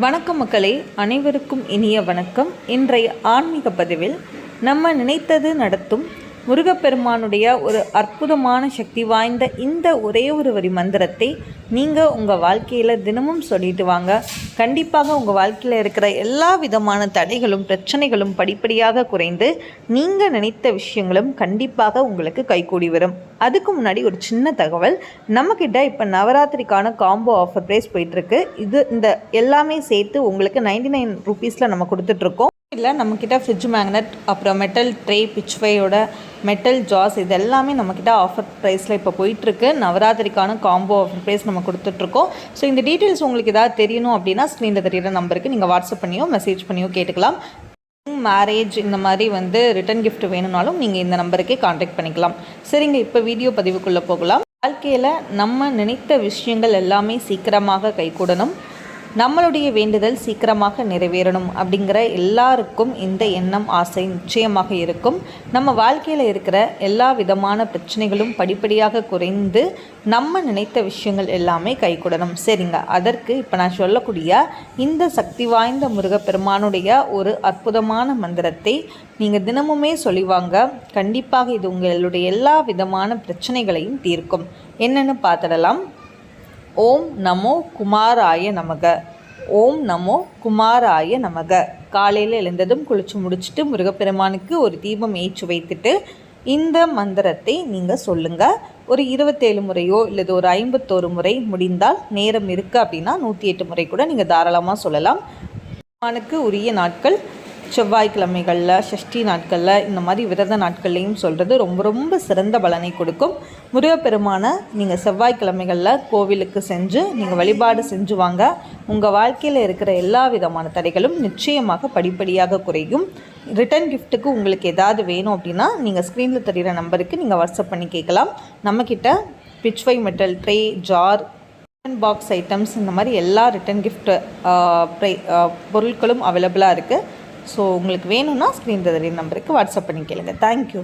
வணக்கம் மக்களே அனைவருக்கும் இனிய வணக்கம். இன்றைய ஆன்மீக பதிவில் நம்ம நினைத்தது நடத்தும் முருகப்பெருமானுடைய ஒரு அற்புதமான சக்தி வாய்ந்த இந்த ஒரே ஒரு வரி மந்திரத்தை நீங்கள் உங்கள் வாழ்க்கையில் தினமும் சொல்லிட்டு வாங்க. கண்டிப்பாக உங்கள் வாழ்க்கையில் இருக்கிற எல்லா விதமான தடைகளும் பிரச்சனைகளும் படிப்படியாக குறைந்து நீங்கள் நினைத்த விஷயங்களும் கண்டிப்பாக உங்களுக்கு கைகூடி வரும். அதுக்கு முன்னாடி ஒரு சின்ன தகவல். நம்மக்கிட்ட இப்போ நவராத்திரிக்கான காம்போ ஆஃபர் ப்ரைஸ் போயிட்டுருக்கு. இது இந்த எல்லாமே சேர்த்து உங்களுக்கு நைன்டி நைன் ருபீஸில் நம்ம கொடுத்துட்ருக்கோம் இல்லை நம்மக்கிட்ட ஃப்ரிட்ஜ் மேக்னெட் அப்புறம் மெட்டல் ட்ரே பிச்வையோட மெட்டல் ஜாஸ் இது எல்லாமே நம்மக்கிட்ட ஆஃபர் ப்ரைஸில் இப்போ போயிட்டுருக்கு. நவராத்திரிக்கான காம்போ ஆஃபர் ப்ரைஸ் நம்ம கொடுத்துட்ருக்கோம் ஸோ இந்த டீட்டெயில்ஸ் உங்களுக்கு ஏதாவது தெரியணும் அப்படின்னா ஸ்க்ரீனில் தெரியிற நம்பருக்கு நீங்கள் வாட்ஸ்அப் பண்ணியோ மெசேஜ் பண்ணியோ கேட்டுக்கலாம். மேரேஜ் இந்த மாதிரி வந்து ரிட்டன் கிஃப்ட் வேணும்னாலும் நீங்கள் இந்த நம்பருக்கே காண்டாக்ட் பண்ணிக்கலாம். சரிங்க இப்போ வீடியோ பதிவுக்குள்ளே போகலாம். வாழ்க்கையில் நம்ம நினைத்த விஷயங்கள் எல்லாமே சீக்கிரமாக கைகூடணும். நம்மளுடைய வேண்டுதல் சீக்கிரமாக நிறைவேறணும் அப்படிங்கிற எல்லாருக்கும் இந்த எண்ணம் ஆசை நிச்சயமாக இருக்கும். நம்ம வாழ்க்கையில் இருக்கிற எல்லா விதமான பிரச்சனைகளும் படிப்படியாக குறைந்து நம்ம நினைத்த விஷயங்கள் எல்லாமே கைகூடணும். சரிங்க. அதற்கு இப்போ நான் சொல்லக்கூடிய இந்த சக்தி வாய்ந்த முருகப்பெருமானுடைய ஒரு அற்புதமான மந்திரத்தை நீங்கள் தினமுமே சொல்லிவாங்க கண்டிப்பாக இது உங்களுடைய எல்லா விதமான பிரச்சனைகளையும் தீர்க்கும். என்னென்னு பார்த்துடலாம். ஓம் நமோ குமாராய நமக. ஓம் நமோ குமாராய நமக. காலையில் எழுந்ததும் குளிச்சு முடிச்சுட்டு முருகப்பெருமானுக்கு ஒரு தீபம் ஏற்றி வைத்துட்டு இந்த மந்திரத்தை நீங்கள் சொல்லுங்கள் ஒரு இருபத்தேழு முறையோ இல்லது ஒரு ஐம்பத்தோரு முறை முடிந்தால் நேரம் இருக்குது அப்படின்னா நூற்றி எட்டு முறை கூட நீங்கள் தாராளமாக சொல்லலாம். பெருமானுக்கு உரிய நாட்கள் செவ்வாய்க்கிழமைகளில் ஷஷ்டி நாட்களில் இந்த மாதிரி விரத நாட்கள்லையும் சொல்கிறது ரொம்ப ரொம்ப சிறந்த பலனை கொடுக்கும். முருகப்பெருமானை நீங்கள் செவ்வாய்க்கிழமைகளில் கோவிலுக்கு செஞ்சு நீங்கள் வழிபாடு செஞ்சு வாங்க. உங்கள் வாழ்க்கையில் இருக்கிற எல்லா விதமான தடைகளும் நிச்சயமாக படிப்படியாக குறையும். ரிட்டன் கிஃப்ட்டுக்கு உங்களுக்கு ஏதாவது வேணும் அப்படின்னா நீங்கள் ஸ்க்ரீனில் தெரிகிற நம்பருக்கு நீங்கள் வாட்ஸ்அப் பண்ணி கேட்கலாம். நம்மக்கிட்ட pichwai metal tray jar box items இந்த மாதிரி எல்லா ரிட்டன் கிஃப்ட் பொருட்களும் அவைலபிளாக இருக்குது ஸோ உங்களுக்கு வேணும்னா ஸ்க்ரீன் தெரியும் நம்பருக்கு வாட்ஸ்அப் பண்ணி கேளுங்க. தேங்க்யூ